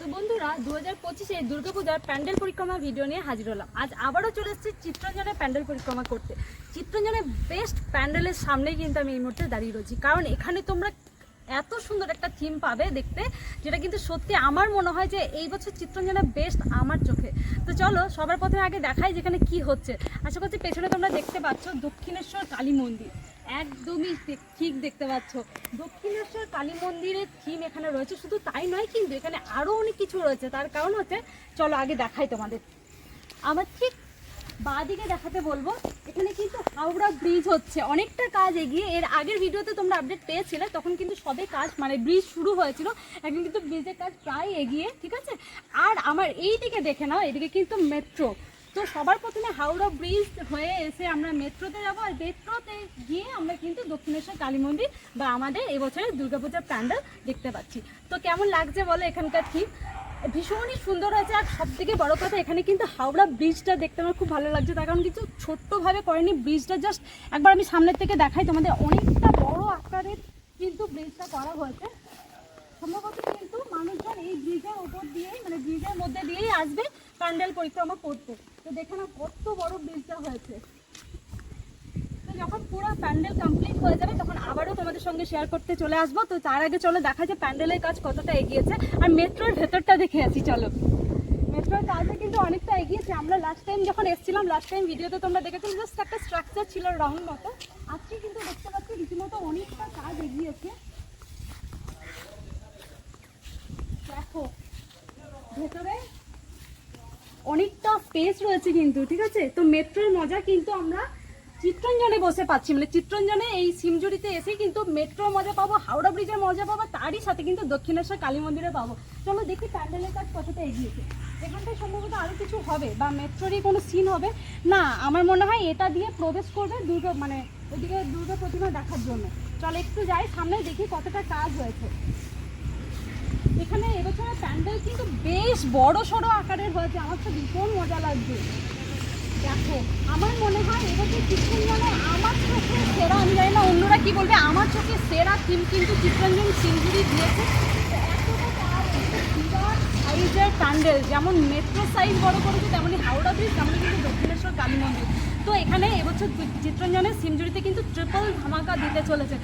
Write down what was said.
তো বন্ধুরা দু হাজার পঁচিশে দুর্গাপূজার প্যান্ডেল পরিক্রমা ভিডিও নিয়ে হাজির হলাম। আজ আবারও চলে এসেছি চিত্রঞ্জনের প্যান্ডেল পরিক্রমা করতে। চিত্রঞ্জনের বেস্ট প্যান্ডেলের সামনেই কিন্তু আমি এই মুহূর্তে দাঁড়িয়ে রয়েছি। কারণ এখানে তোমরা এত সুন্দর একটা থিম পাবে দেখতে, যেটা কিন্তু সত্যি আমার মনে হয় যে এই বছর চিত্রঞ্জনের বেস্ট আমার চোখে। তো চলো, সবার প্রথমে আগে দেখাই যেখানে কি হচ্ছে। আশা করছি পেছনে তোমরা দেখতে পাচ্ছ দক্ষিণেশ্বর কালী মন্দির। একদমই ঠিক- দেখতে পাচ্ছ। দক্ষিণেশ্বর কালী মন্দিরের থিম এখানে রয়েছে, শুধু তাই নয় কিন্তু এখানে আরও অনেক কিছু রয়েছে। তার কারণ হচ্ছে, চলো আগে দেখাই তোমাদের। আমার ঠিক বাঁদিকে দেখাতে বলব, এখানে কিন্তু হাওড়া ব্রিজ হচ্ছে। অনেকটা কাজ এগিয়ে, এর আগের ভিডিওতে তোমরা আপডেট পেয়েছিলে, তখন কিন্তু সবে কাজ মানে ব্রিজ শুরু হয়েছিল। এখন কিন্তু ব্রিজের কাজ প্রায় এগিয়ে, ঠিক আছে? আর আমার এই দিকে দেখে নাও এদিকে কিন্তু মেট্রো তো সবার প্রথমে হাওড়া ব্রিজ হয়ে এসে আমরা মেট্রোতে যাব আর মেট্রোতে গিয়ে আমরা কিন্তু দক্ষিণেশ্বর কালী মন্দির বা আমাদের এবছরের দুর্গাপূজার প্যান্ডেল দেখতে পাচ্ছি। তো কেমন লাগছে বলো এখানকার ঠিক ভীষণই সুন্দর হয়েছে আর সব থেকে বড় কথা এখানে কিন্তু হাওড়া ব্রিজটা দেখতে আমার খুব ভালো লাগছে। তার কারণ কিছু ছোট্টভাবে করেনি ব্রিজটা জাস্ট একবার আমি সামনের থেকে দেখাই তোমাদের। অনেকটা বড় আকারের কিন্তু ব্রিজটা করা হয়েছে। সম্ভবত কিন্তু মানুষজন এই ব্রিজের ওপর দিয়েই মানে ব্রিজের মধ্যে দিয়েই আসবে। প্যান্ডেল পরিক্রমা করতে। তো দেখে না কত বড় ব্রিজটা হয়েছে। তো যখন পুরো প্যান্ডেল কমপ্লিট হয়ে যাবে, তখন আবারও তোমাদের সঙ্গে শেয়ার করতে চলে আসব। তো তার আগে চলো দেখা যায় প্যান্ডেলের কাজ কতটা এগিয়েছে। আর মেট্রোর ভেতরটা দেখে আছি চলো। মেট্রোর কাজে কিন্তু অনেকটা এগিয়েছে। আমরা লাস্ট টাইম যখন এসেছিলাম লাস্ট টাইম ভিডিওতে তোমরা দেখেছিলে জাস্ট একটা স্ট্রাকচার ছিল রাউন্ড মতো। আজকে কিন্তু দেখতে পাচ্ছি রীতিমতো অনেকটা কাজ এগিয়েছে। দেখো, ভেতরে অনেকটা স্পেস রয়েছে কিন্তু, ঠিক আছে? তো মেট্রোর মজা কিন্তু আমরা চিত্রঞ্জনে বসে পাচ্ছি। মানে চিত্রঞ্জনে এই সিমজুরিতে এসেই কিন্তু মেট্রোর মজা পাবো, হাওড়া ব্রিজের মজা পাবো, তারই সাথে কিন্তু দক্ষিণেশ্বর কালী মন্দিরে পাবো। চলো দেখি প্যান্ডেলের কাজ কতটা এগিয়েছে এখানটায় সম্ভবত আরও কিছু হবে বা মেট্রোরই কোনো সিন হবে। না, আমার মনে হয় এটা দিয়ে প্রবেশ করবে দুর্গা মানে ওইদিকে দুর্গা প্রতিমা দেখার জন্য। চলো একটু যাই সামনে দেখি কতটা কাজ হয়েছে। এখানে এবছরের প্যান্ডেল বেশ বড় সড়ো আকারের হয়েছে। আমার তো ভীষণ মজা লাগছে। দেখো, আমার মনে হয় এবছর চিত্রঞ্জনে আমার চোখে সেরা, আমি জানি না অন্যরা কি বলবে, আমার চোখে সেরা থিম কিন্তু চিত্রঞ্জন সিংজুরি দিয়েছে। সাইজের প্যান্ডেল যেমন মেট্রো সাইজ বড় করেছে তেমনই হাওড়া ব্রিজ তেমনি কিন্তু দক্ষিণেশ্বর কালী মন্দির। তো এখানে এবছর চিত্রঞ্জনের সিমজুরিতে কিন্তু ট্রিপল ধামাকা দিতে চলেছে।